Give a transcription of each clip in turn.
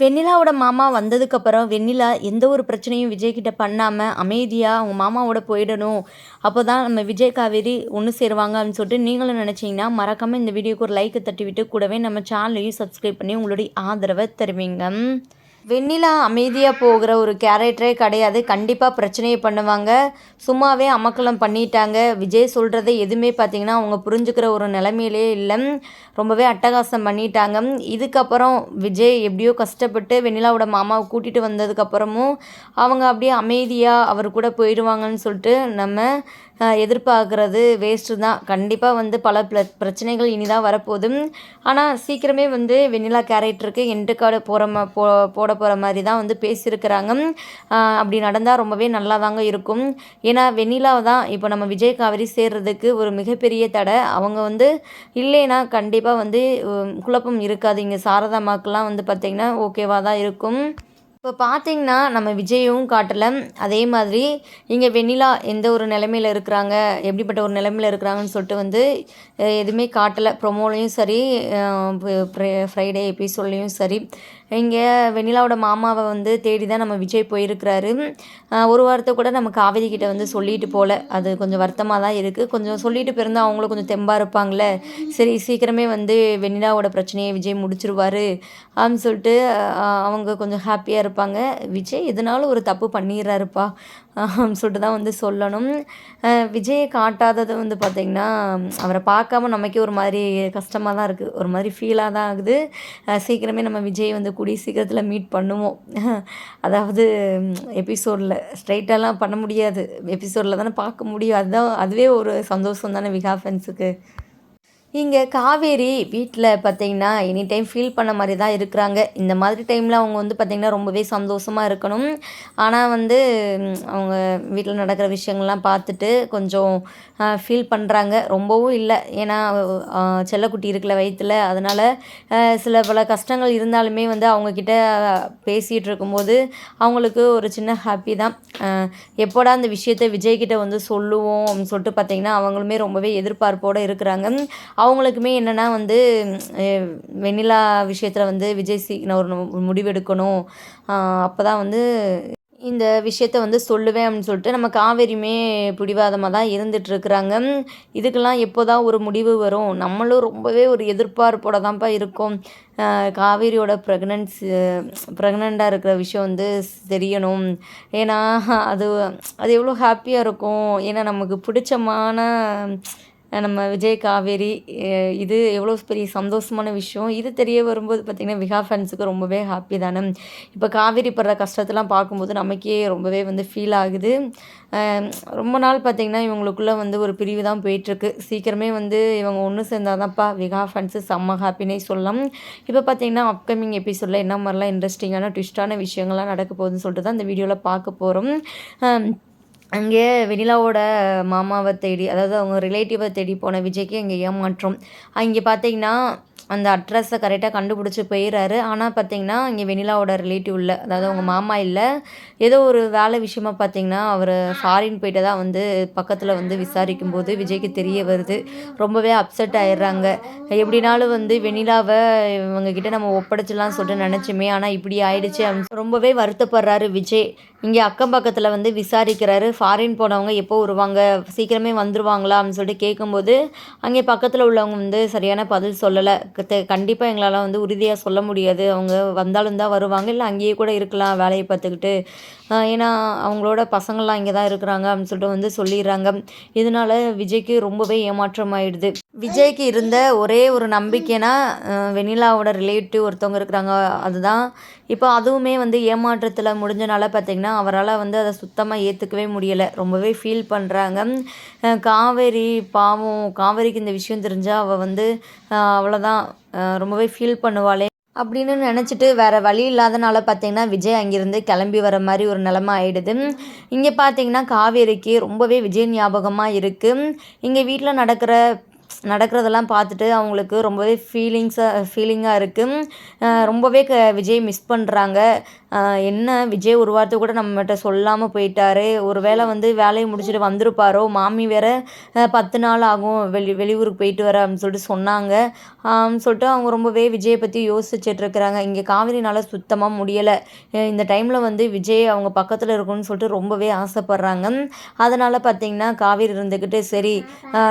வெண்ணிலாவோட மாமா வந்ததுக்கப்புறம் வெண்ணிலா எந்த ஒரு பிரச்சனையும் விஜய்கிட்ட பண்ணாமல் அமைதியாக அவங்க மாமாவோட போயிடணும். அப்போ தான் நம்ம விஜய் காவேரி ஒன்று சேருவாங்க அப்படின்னு சொல்லிட்டு நீங்களும் நினச்சிங்கன்னா மறக்காமல் இந்த வீடியோக்கு ஒரு லைக்கை தட்டி விட்டு கூடவே நம்ம சேனலையும் சப்ஸ்கிரைப் பண்ணி உங்களுடைய ஆதரவை தருவீங்க. வெண்ணிலா அமைதியாக போகிற ஒரு கேரக்டரே கிடையாது. கண்டிப்பாக பிரச்சனையை பண்ணுவாங்க. சும்மாவே அமக்கலம் பண்ணிட்டாங்க. விஜய் சொல்கிறத எதுவுமே பார்த்தீங்கன்னா அவங்க புரிஞ்சுக்கிற ஒரு நிலைமையிலே இல்லை. ரொம்பவே அட்டகாசம் பண்ணிட்டாங்க. இதுக்கப்புறம் விஜய் எப்படியோ கஷ்டப்பட்டு வெண்ணிலாவோட மாமாவை கூட்டிகிட்டு வந்ததுக்கப்புறமும் அவங்க அப்படியே அமைதியாக அவர் கூட போயிடுவாங்கன்னு சொல்லிட்டு நம்ம எதிர்பார்க்குறது. வேஸ்ட்டு தான். கண்டிப்பாக வந்து பல பிர பிரச்சனைகள் இனி தான் வரப்போகுது ஆனால் சீக்கிரமே வந்து வெண்ணிலா கேரக்டருக்கு எண்டு கார்டு போகிற மா போ போட போகிற மாதிரி தான் வந்து பேசியிருக்கிறாங்க. அப்படி நடந்தால் ரொம்பவே நல்லா தாங்க இருக்கும். ஏன்னா வெண்ணிலா தான் இப்போ நம்ம விஜய் காவிரி சேர்றதுக்கு ஒரு மிகப்பெரிய தடை. அவங்க வந்து இல்லைன்னா கண்டிப்பாக வந்து குழப்பம் இருக்காது. இங்கே சாரதாமாக்கெலாம் வந்து பார்த்திங்கன்னா ஓகேவாக தான் இருக்கும். இப்போ பார்த்தீங்கன்னா நம்ம விஜயும் காட்டலை. அதே மாதிரி இங்கே வெண்ணிலா எந்த ஒரு நிலமையில இருக்கிறாங்க? எப்படிப்பட்ட ஒரு நிலமையில இருக்கிறாங்கன்னு சொல்லிட்டு வந்து எதுவுமே காட்டலை. ப்ரொமோலையும் சரி ஃப்ரைடே எபிசோட்லேயும் சரி. இங்கே வெண்ணிலாவோட மாமாவை வந்து தேடி தான் நம்ம விஜய் போயிருக்கிறாரு. ஒரு வாரத்தை கூட நம்ம காவேரி கிட்ட வந்து சொல்லிட்டு போகல அது கொஞ்சம் வருத்தமாக தான் இருக்குது கொஞ்சம் சொல்லிட்டு போயிருந்தால் அவங்களும் கொஞ்சம் தெம்பாக இருப்பாங்களே சரி சீக்கிரமே வந்து வெண்ணிலாவோட பிரச்சனையை விஜய் முடிச்சிருவார் அப்படின்னு சொல்லிட்டு அவங்க கொஞ்சம் ஹாப்பியாக இருப்பாங்க. விஜய் எதனாலும் ஒரு தப்பு பண்ணிடுறாருப்பா. சொல்லிட்டு தான் வந்து சொல்லணும். விஜயை காட்டாதது வந்து பார்த்திங்கன்னா அவரை பார்க்காம நமக்கே ஒரு மாதிரி கஷ்டமாக தான் இருக்குது ஒரு மாதிரி ஃபீலாக தான் ஆகுது. சீக்கிரமே நம்ம விஜய் வந்து கூடிய சீக்கிரத்தில் மீட் பண்ணுவோம். அதாவது எபிசோடில் ஸ்ட்ரைட்டெல்லாம் பண்ண முடியாது. எபிசோடில் தானே பார்க்க முடியும். அதுதான் அதுவே ஒரு சந்தோஷம் தானே விகா ஃபென்ஸுக்கு இங்கே காவேரி வீட்டில் பார்த்தீங்கன்னா எனி டைம் ஃபீல் பண்ண மாதிரி தான் இருக்கிறாங்க. இந்த மாதிரி டைமில் அவங்க வந்து பார்த்திங்கன்னா ரொம்பவே சந்தோஷமாக இருக்கணும். ஆனால் வந்து அவங்க வீட்டில் நடக்கிற விஷயங்கள்லாம் பார்த்துட்டு கொஞ்சம் ஃபீல் பண்ணுறாங்க ரொம்பவும் இல்லை. ஏன்னா செல்லக்குட்டி இருக்கல வயிற்றில் அதனால் சில பல கஷ்டங்கள் இருந்தாலுமே வந்து அவங்கக்கிட்ட பேசிகிட்டு இருக்கும்போது அவங்களுக்கு ஒரு சின்ன ஹாப்பி தான். எப்போடா அந்த விஷயத்தை விஜய்கிட்ட வந்து சொல்லுவோம் அப்படின்னு சொல்லிட்டு பார்த்திங்கன்னா அவங்களுமே ரொம்பவே எதிர்பார்ப்போடு இருக்கிறாங்க. அவங்களுக்குமே என்னென்னா வந்து வெண்ணிலா விஷயத்தில் வந்து விஜய் சீக்கிரம் ஒரு முடிவெடுக்கணும். அப்போ தான் வந்து இந்த விஷயத்த வந்து சொல்லுவேன் அப்படின்னு சொல்லிட்டு நம்ம காவேரியுமே பிடிவாதமாக தான் இருந்துட்டு இருக்கிறாங்க இதுக்கெல்லாம் எப்போ தான் ஒரு முடிவு வரும்? நம்மளும் ரொம்பவே ஒரு எதிர்பார்ப்போட தான்ப்பா இருக்கோம். காவேரியோட ப்ரெக்னன்ஸ் ப்ரெக்னெண்ட்டாக இருக்கிற விஷயம் வந்து தெரியணும். ஏன்னா அது அது எவ்வளோ ஹாப்பியாக இருக்கும். ஏன்னா நமக்கு பிடிச்சமான நம்ம விஜய் காவேரி இது எவ்வளோ பெரிய சந்தோஷமான விஷயம். இது தெரிய வரும்போது பார்த்திங்கன்னா விகா ஃபேன்ஸுக்கு ரொம்பவே ஹாப்பி தானே. இப்போ காவேரி படுற கஷ்டத்தெல்லாம் பார்க்கும்போது நமக்கே ரொம்பவே வந்து ஃபீல் ஆகுது. ரொம்ப நாள் பார்த்திங்கன்னா இவங்களுக்குள்ளே வந்து ஒரு பிரிவு தான் போயிட்டுருக்கு. சீக்கிரமே வந்து இவங்க ஒன்று சேர்ந்தாதான்ப்பா விகா ஃபேன்ஸு செம்ம ஹாப்பினே சொல்லலாம். இப்போ பார்த்திங்கன்னா அப்கமிங் எபிசோடில் என்ன மாதிரிலாம் இன்ட்ரெஸ்டிங்கான ட்விஸ்டான விஷயங்கள்லாம் நடக்க போகுதுன்னு சொல்லிட்டு தான் இந்த வீடியோவில் பார்க்க போகிறோம் அங்கே வெனிலாவோட மாமாவை தேடி அதாவது அவங்க ரிலேட்டிவை தேடி போன விஜய்க்கு அங்கே ஏமாற்றம். அங்கே பார்த்தீங்கன்னா அந்த அட்ரஸை கரெக்டாக கண்டுபிடிச்சி போயிடுறாரு. ஆனால் பார்த்தீங்கன்னா இங்கே வெனிலாவோட ரிலேட்டிவ் இல்லை. அதாவது அவங்க மாமா இல்லை. ஏதோ ஒரு வேலை விஷயமா பார்த்தீங்கன்னா அவர் ஃபாரின் போயிட்டு தான் வந்து பக்கத்தில் வந்து விசாரிக்கும் போது விஜய்க்கு தெரிய வருது. ரொம்பவே அப்செட் ஆயிடுறாங்க. எப்படினாலும் வந்து வெனிலாவை இவங்க கிட்ட நம்ம ஒப்படைச்சிடலாம் சொல்லிட்டு நினச்சோமே ஆனால் இப்படி ஆயிடுச்சு அப்படின்னு ரொம்பவே வருத்தப்படுறாரு விஜய். இங்கே அக்கம் பக்கத்தில் வந்து விசாரிக்கிறாரு. ஃபாரின் போனவங்க எப்போ வருவாங்க? சீக்கிரமே வந்துருவாங்களா அப்படின்னு சொல்லிட்டு கேட்கும்போது அங்கே பக்கத்தில் உள்ளவங்க வந்து சரியான பதில் சொல்லலை. கண்டிப்பாக எங்களால் வந்து உறுதியாக சொல்ல முடியாது. அவங்க வந்தாலும் தான் வருவாங்க. இல்லை அங்கேயே கூட இருக்கலாம் வேலையை பார்த்துக்கிட்டு. ஏன்னா அவங்களோட பசங்கள்லாம் இங்கே தான் இருக்கிறாங்க அப்படின்னு சொல்லிட்டு வந்து சொல்லிடுறாங்க. இதனால விஜய்க்கு ரொம்பவே ஏமாற்றம் ஆயிடுது விஜய்க்கு இருந்த ஒரே ஒரு நம்பிக்கைனா வெனிலாவோட வெண்ணிலாவோட ரிலேட்டிவ் ஒருத்தவங்க இருக்கிறாங்க. அதுதான். இப்போ அதுவுமே வந்து ஏமாற்றத்தில் முடிஞ்சனால பார்த்தீங்கன்னா அவரால் வந்து அதை சுத்தமாக ஏற்றுக்கவே முடியலை. ரொம்பவே ஃபீல் பண்ணுறாங்க காவேரி பாவம் காவேரிக்கு இந்த விஷயம் தெரிஞ்சால் அவள் வந்து அவ்வளோதான் ரொம்பவே ஃபீல் பண்ணுவாளே. அப்படின்னு நினச்சிட்டு வேறு வழி இல்லாதனால பார்த்தீங்கன்னா விஜய் அங்கேருந்து கிளம்பி வர மாதிரி ஒரு நிலமை ஆகிடுது இங்கே பார்த்தீங்கன்னா காவேரிக்கு ரொம்பவே விஜய் ஞாபகமாக இருக்குது இங்கே வீட்டில் நடக்கிற நடக்கிறதெல்லாம் பார்த்துட்டு அவங்களுக்கு ரொம்பவே ஃபீலிங்ஸாக ஃபீலிங்காக இருக்குது ரொம்பவே க விஜய் மிஸ் பண்ணுறாங்க என்ன விஜய் ஒரு வார்த்தை கூட நம்மகிட்ட சொல்லாமல் போயிட்டாரு. ஒரு வேளை வந்து வேலையை முடிச்சுட்டு வந்திருப்பாரோ மாமி வேற பத்து நாள் ஆகும் வெளி வெளியூருக்கு போயிட்டு வர அப்படின்னு சொல்லிட்டு சொன்னாங்க. சொல்லிட்டு அவங்க ரொம்பவே விஜயை பற்றி யோசிச்சுட்டு இருக்கிறாங்க. இங்கே காவிரினால் சுத்தமாக முடியலை. இந்த டைமில் வந்து விஜய் அவங்க பக்கத்தில் இருக்கணும்னு சொல்லிட்டு ரொம்பவே ஆசைப்பட்றாங்க. அதனால் பார்த்தீங்கன்னா காவிரி இருந்துக்கிட்டு சரி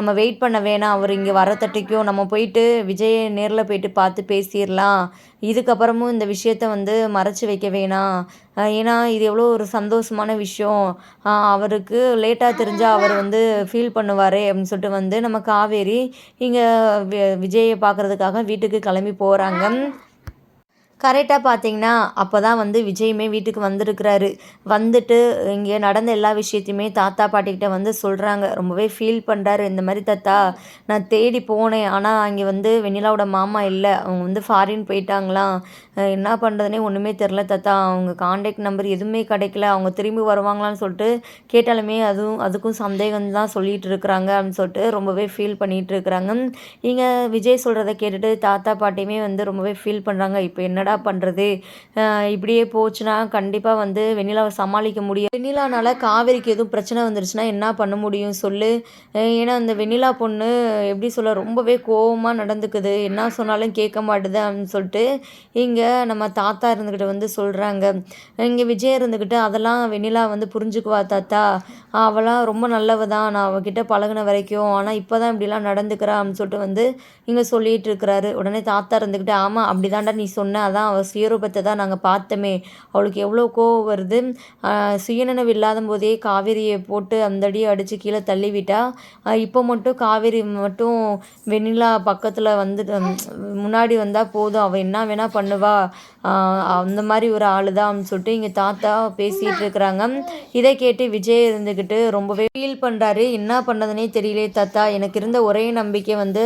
நம்ம வெயிட் பண்ண வேணாம். அவர் இங்கே வர தட்டிக்கும் நம்ம போயிட்டு விஜயை நேரில் போயிட்டு பார்த்து பேசிடலாம். இதுக்கப்புறமும் இந்த விஷயத்த வந்து மறைச்சி வைக்க வேணாம். ஏன்னா இது எவ்வளோ ஒரு சந்தோஷமான விஷயம். அவருக்கு லேட்டாக தெரிஞ்சால் அவர் வந்து ஃபீல் பண்ணுவார் அப்படின்னு சொல்லிட்டு வந்து நம்ம காவேரி இங்கே விஜயை பார்க்குறதுக்காக வீட்டுக்கு கிளம்பி போகிறாங்க கரெக்டாக பார்த்தீங்கன்னா அப்போ தான் வந்து விஜயுமே வீட்டுக்கு வந்திருக்கிறாரு. வந்துட்டு இங்கே நடந்த எல்லா விஷயத்தையுமே தாத்தா பாட்டிக்கிட்ட வந்து சொல்கிறாங்க ரொம்பவே ஃபீல் பண்ணுறாரு இந்த மாதிரி தாத்தா நான் தேடி போனேன். ஆனால் அங்கே வந்து வெண்ணிலாவோட மாமா இல்லை. அவங்க வந்து ஃபாரின் போயிட்டாங்களாம் என்ன பண்ணுறதுனே ஒன்றுமே தெரில தாத்தா. அவங்க காண்டாக்ட் நம்பர் எதுவுமே கிடைக்கல. அவங்க திரும்பி வருவாங்களான்னு சொல்லிட்டு கேட்டாலுமே அதுவும் அதுக்கும் சந்தேகம் தான் சொல்லிகிட்டு இருக்கிறாங்க அப்படின்னு சொல்லிட்டு ரொம்பவே ஃபீல் பண்ணிகிட்டு இருக்கிறாங்க. இங்கே விஜய் சொல்கிறத கேட்டுட்டு தாத்தா பாட்டியுமே வந்து ரொம்பவே ஃபீல் பண்ணுறாங்க இப்போ என்னடா பண்ணுறது இப்படியே போச்சுன்னா கண்டிப்பாக வந்து வெண்ணிலாவை சமாளிக்க முடியும் வெண்ணிலானால் காவேரிக்கு எதுவும் பிரச்சனை வந்துருச்சுன்னா என்ன பண்ண முடியும் சொல்லு? ஏன்னா அந்த வெண்ணிலா பொண்ணு எப்படி சொல்ல ரொம்பவே கோபமாக நடந்துக்குது. என்ன சொன்னாலும் கேட்க மாட்டுது அப்படின்னு சொல்லிட்டு இங்கே நம்ம தாத்தா இருந்துக்கிட்ட வந்து சொல்கிறாங்க இங்கே விஜய் இருந்துக்கிட்டு அதெல்லாம் வெண்ணிலா வந்து புரிஞ்சுக்குவா தாத்தா. அவளாம் ரொம்ப நல்லவ தான். நான் அவகிட்ட பழகின வரைக்கும். ஆனால் இப்போ தான் இப்படிலாம் நடந்துக்கிறா அப்படின்னு சொல்லிட்டு வந்து இங்கே சொல்லிகிட்டு இருக்கிறாரு. உடனே தாத்தா இருந்துக்கிட்டு ஆமாம் அப்படி தாண்டா நீ சொன்ன. அதான் அவள் சுயரூபத்தை தான் நாங்கள் பார்த்தோமே. அவளுக்கு எவ்வளோ கோவம் வருது. சுயநினைவு இல்லாத போதே காவேரியை போட்டு அந்த அடியை அடித்து கீழே தள்ளிவிட்டா. இப்போ மட்டும் காவேரி மட்டும் வெண்ணிலா பக்கத்தில் வந்துட்டு முன்னாடி வந்தால் போதும். அவள் என்ன வேணால் பண்ணுவா. அந்த மாதிரி ஒரு ஆள் தான் சொல்லிட்டு இங்கே தாத்தா பேசிகிட்டு இருக்கிறாங்க. இதை கேட்டு விஜய் இருந்துக்கிட்டு ரொம்பவே ஃபீல் பண்ணுறாரு என்ன பண்ணதுனே தெரியலே தாத்தா. எனக்கு இருந்த ஒரே நம்பிக்கை வந்து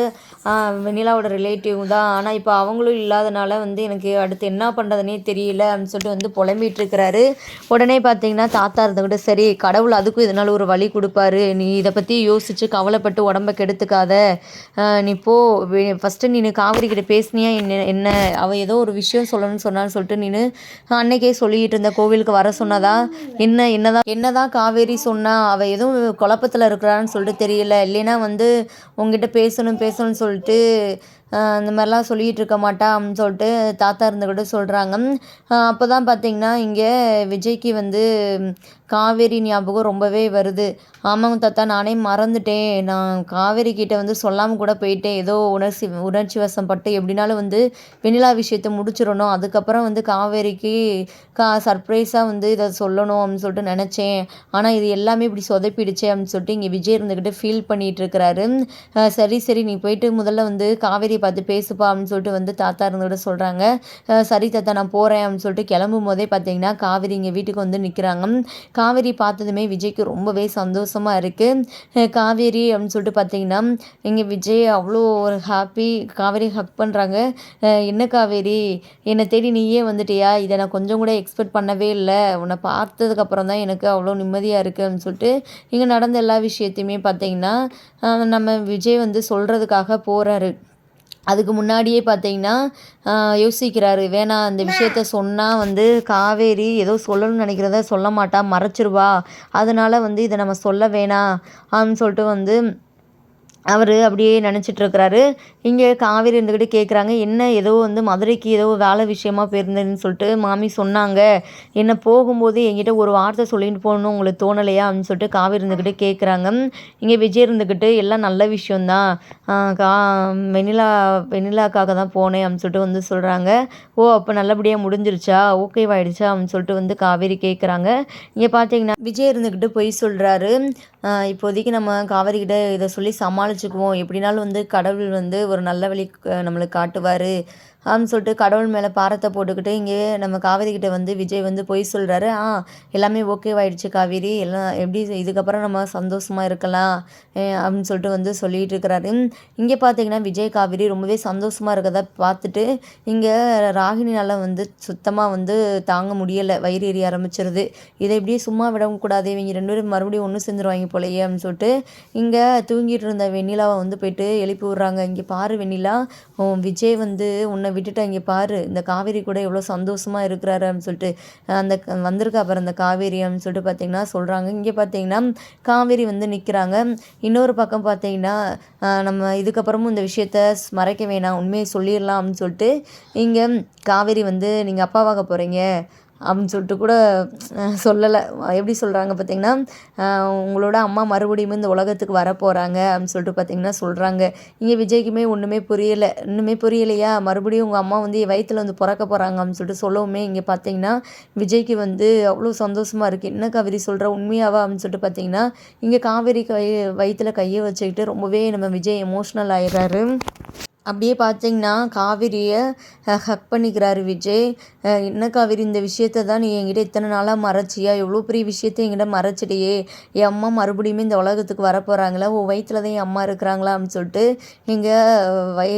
வெண்ணிலாவோட ரிலேட்டிவ் தான். ஆனால் இப்போ அவங்களும் இல்லாதனால வந்து எனக்கு அடுத்து என்ன பண்ணுறதுனே தெரியல அப்படின்னு சொல்லிட்டு வந்து புலம்பிகிட்டு இருக்கிறாரு. உடனே பார்த்தீங்கன்னா தாத்தா இருந்துக்கிட்டு சரி கடவுள் அதுக்கும் இதனால் ஒரு வழி கொடுப்பாரு. நீ இதை பற்றி யோசித்து கவலைப்பட்டு உடம்ப கெடுத்துக்காத. நீ போ. ஃபஸ்ட்டு நீ காவிரி கிட்ட பேசினியா? என்ன என்ன? அவள் ஏதோ ஒரு விஷயம் சொல்லணும்னு சொன்னான்னு சொல்லிட்டு நீ அன்னைக்கே சொல்லிட்டு இருந்த கோவிலுக்கு வர சொன்னதா? என்ன என்னதான் என்னதான் காவேரி சொன்னா? அவள் எதுவும் குழப்பத்தில் இருக்கிறான்னு சொல்லிட்டு தெரியல. இல்லைன்னா வந்து உங்ககிட்ட பேசணும் பேசணும்னு சொல்லிட்டு இந்த மாதிரிலாம் சொல்லிகிட்டு இருக்க மாட்டா அப்படின்னு சொல்லிட்டு தாத்தா இருந்துக்கிட்டு சொல்கிறாங்க அப்போ தான் பார்த்திங்கன்னா இங்கே விஜய்க்கு வந்து காவேரி ஞாபகம் ரொம்பவே வருது. ஆமாங்க தாத்தா நானே மறந்துட்டேன். நான் காவேரி கிட்டே வந்து சொல்லாமல் கூட போயிட்டேன். ஏதோ உணர்ச்சி உணர்ச்சி வசப்பட்டு எப்படினாலும் வந்து வெண்ணிலா விஷயத்தை முடிச்சிடணும். அதுக்கப்புறம் வந்து காவேரிக்கு கா சர்ப்ரைஸாக வந்து இதை சொல்லணும் அப்படின்னு சொல்லிட்டு நினச்சேன். ஆனால் இது எல்லாமே இப்படி சொதப்பிடுச்சே அப்படின்னு சொல்லிட்டு இங்கே விஜய் இருந்துக்கிட்டு ஃபீல் பண்ணிகிட்டு இருக்கிறாரு. சரி சரி நீ போயிட்டு முதல்ல வந்து காவேரி பார்த்து பேசுப்பா அப்படின்னு சொல்லிட்டு வந்து தாத்தா இருந்தோட சொல்கிறாங்க சரி தாத்தா நான் போகிறேன் அப்படின்னு சொல்லிட்டு கிளம்பும் போதே பார்த்தீங்கன்னா காவேரி இங்கே வீட்டுக்கு வந்து நிற்கிறாங்க காவேரி பார்த்ததுமே விஜய்க்கு ரொம்பவே சந்தோஷமாக இருக்குது காவேரி அப்படின்னு சொல்லிட்டு பார்த்தீங்கன்னா இங்கே விஜய் அவ்வளோ ஒரு ஹாப்பி காவேரி ஹக் பண்ணுறாங்க என்ன காவேரி என்னை தேடி நீயே வந்துட்டியா? இதை நான் கொஞ்சம் கூட எக்ஸ்பெக்ட் பண்ணவே இல்லை. உன்னை பார்த்ததுக்கப்புறம் தான் எனக்கு அவ்வளோ நிம்மதியாக இருக்குது அப்படின்னு சொல்லிட்டு இங்கே நடந்த எல்லா விஷயத்தையுமே பார்த்தீங்கன்னா நம்ம விஜய் வந்து சொல்கிறதுக்காக போகிறாரு அதுக்கு முன்னாடியே பார்த்தீங்கன்னா யோசிக்கிறாரு. வேணாம் அந்த விஷயத்த சொன்னால் வந்து காவேரி ஏதோ சொல்லணும்னு நினைக்கிறத சொல்ல மாட்டா மறைச்சிருவா. அதனால் வந்து இதை நம்ம சொல்ல வேணாம் அப்படின்னு சொல்லிட்டு வந்து அவர் அப்படியே நினச்சிட்ருக்கிறாரு. இங்கே காவேரி இருந்துக்கிட்டு கேட்குறாங்க என்ன ஏதோ வந்து மதுரைக்கு ஏதோ வேலை விஷயமா போயிருந்தேன்னு சொல்லிட்டு மாமி சொன்னாங்க. என்ன போகும்போது என்கிட்ட ஒரு வார்த்தை சொல்லிட்டு போகணும் உங்களுக்கு தோணலையா? அப்படின்னு சொல்லிட்டு காவேரி இருந்துக்கிட்டு கேட்குறாங்க இங்கே விஜய் இருந்துக்கிட்டு எல்லாம் நல்ல விஷயந்தான் கா வெண்ணிலா வெண்ணிலாக்காக தான் போனேன். அப்படின்னு சொல்லிட்டு வந்து சொல்கிறாங்க ஓ அப்போ நல்லபடியாக முடிஞ்சிருச்சா? ஓகேவாயிடுச்சா அப்படின்னு சொல்லிட்டு வந்து காவேரி கேட்குறாங்க இங்கே பார்த்தீங்கன்னா விஜய் இருந்துக்கிட்டு போய் சொல்கிறாரு இப்போதைக்கு நம்ம காவேரிக்கிட்ட இதை சொல்லி சமாளிச்சுக்குவோம். எப்படினாலும் வந்து கடவுள் வந்து ஒரு நல்ல வழி நம்மளுக்கு காட்டுவார். அப்படின்னு சொல்லிட்டு கடவுள் மேலே பாரத்தை போட்டுக்கிட்டு இங்கே நம்ம காவேரி கிட்ட வந்து விஜய் வந்து பொய் சொல்கிறாரு ஆ எல்லாமே ஓகேவாயிடுச்சு காவேரி. எல்லாம் எப்படி இதுக்கப்புறம் நம்ம சந்தோஷமாக இருக்கலாம் அப்படின்னு சொல்லிட்டு வந்து சொல்லிட்டு இருக்கிறாரு. இங்கே பார்த்தீங்கன்னா விஜய் காவேரி ரொம்பவே சந்தோஷமாக இருக்கிறத பார்த்துட்டு இங்கே ராகினியால் வந்து சுத்தமாக வந்து தாங்க முடியலை வயிறு எரிய ஆரம்பிச்சிருது. இதை இப்படியே சும்மா விடவும் கூடாது. இவங்க ரெண்டு பேரும் மறுபடியும் ஒன்று சேர்ந்துருவாங்க போலயே அப்படின்னு சொல்லிட்டு இங்கே தூங்கிட்டு இருந்த வெண்ணிலாவை வந்து போயிட்டு எழுப்பி விட்றாங்க. இங்கே பாரு வெண்ணிலா விஜய் வந்து உன்னை விட்டுட்டு இங்கே பாரு இந்த காவேரி கூட எவ்வளோ சந்தோஷமாக இருக்கிறாரு அப்படின்னு சொல்லிட்டு அந்த வந்திருக்கா பாரு அந்த காவேரி அப்படின்னு சொல்லிட்டு பார்த்தீங்கன்னா சொல்கிறாங்க இங்கே பார்த்தீங்கன்னா காவேரி வந்து நிற்கிறாங்க இன்னொரு பக்கம் பார்த்தீங்கன்னா நம்ம இதுக்கப்புறமும் இந்த விஷயத்த மறைக்க வேணாம் உண்மையை சொல்லிடலாம் அப்படின்னு சொல்லிட்டு இங்கே காவேரி வந்து நீங்கள் அப்பாவாக போகிறீங்க அப்படின்னு சொல்லிட்டு கூட சொல்லலை. எப்படி சொல்கிறாங்க பார்த்தீங்கன்னா உங்களோட அம்மா மறுபடியும் இந்த உலகத்துக்கு வர போகிறாங்க அப்படின்னு சொல்லிட்டு பார்த்தீங்கன்னா சொல்கிறாங்க இங்கே விஜய்க்குமே ஒன்றுமே புரியலை. இன்னுமே புரியலையா? மறுபடியும் உங்கள் அம்மா வந்து வயிற்றில் வந்து பிறக்க போகிறாங்க அப்படின்னு சொல்லிட்டு சொல்லவுமே இங்கே பார்த்தீங்கன்னா விஜய்க்கு வந்து அவ்வளோ சந்தோஷமாக இருக்குது என்ன காவேரி சொல்கிற உண்மையாவா? அப்படின்னு சொல்லிட்டு பார்த்தீங்கன்னா இங்கே காவேரி கை வயிற்றில் கையை வச்சுக்கிட்டு ரொம்பவே நம்ம விஜய் எமோஷ்னல் ஆயிடுறாரு. அப்படியே பார்த்தீங்கன்னா காவிரியை ஹக் பண்ணிக்கிறாரு விஜய். என்ன காவிரி இந்த விஷயத்த தான் நீ என்கிட்ட இத்தனை நாளாக மறைச்சியா? எவ்வளோ பெரிய விஷயத்த என்கிட்ட மறைச்சிட்டியே? என் அம்மா மறுபடியும் இந்த உலகத்துக்கு வரப்போகிறாங்களா உன் வயிற்றில் தான் என் அம்மா இருக்கிறாங்களா? அப்படின்னு சொல்லிட்டு இங்கே வய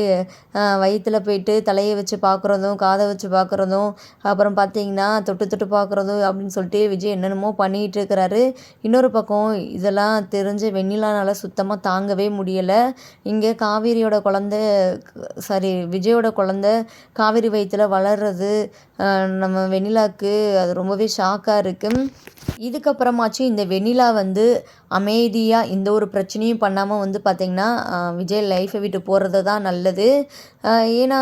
வயிற்றில் போயிட்டு தலையை வச்சு பார்க்குறதும் காதை வச்சு பார்க்குறதும் அப்புறம் பார்த்தீங்கன்னா தொட்டு தொட்டு பார்க்குறதும் அப்படின்னு சொல்லிட்டு விஜய் என்னென்னமோ பண்ணிகிட்டு இருக்கிறாரு. இன்னொரு பக்கம் இதெல்லாம் தெரிஞ்ச வெண்ணிலானால் சுத்தமாக தாங்கவே முடியலை. இங்கே காவேரியோட குழந்தை சாரி விஜயோட குழந்தை காவேரி வயிற்றில் வளர்றது நம்ம வெண்ணிலாவுக்கு அது ரொம்பவே ஷாக்காக இருக்குது இதுக்கப்புறமாச்சும் இந்த வெண்ணிலா வந்து அமைதியாக எந்த ஒரு பிரச்சனையும் பண்ணாமல் வந்து பார்த்திங்கன்னா விஜய் லைஃப்பை விட்டு போகிறது தான் நல்லது. ஏன்னா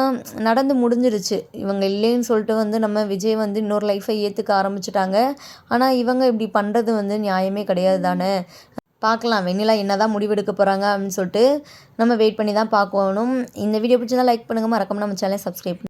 நடந்து முடிஞ்சிருச்சு. இவங்க இல்லைன்னு சொல்லிட்டு வந்து நம்ம விஜய் வந்து இன்னொரு லைஃப்பை ஏற்றுக்க ஆரம்பிச்சிட்டாங்க. ஆனால் இவங்க இப்படி பண்ணுறது வந்து நியாயமே கிடையாது தானே. பார்க்கலாம். வெண்ணிலா என்ன தான் முடிவெடுக்க போகிறாங்க அப்படின்னு சொல்லிட்டு நம்ம வெயிட் பண்ணி தான் பார்க்கணும். இந்த வீடியோ பிடிச்சதா லைக் பண்ணுங்கள் மறக்காம நம்ம சேனலை சப்ஸ்கிரைப்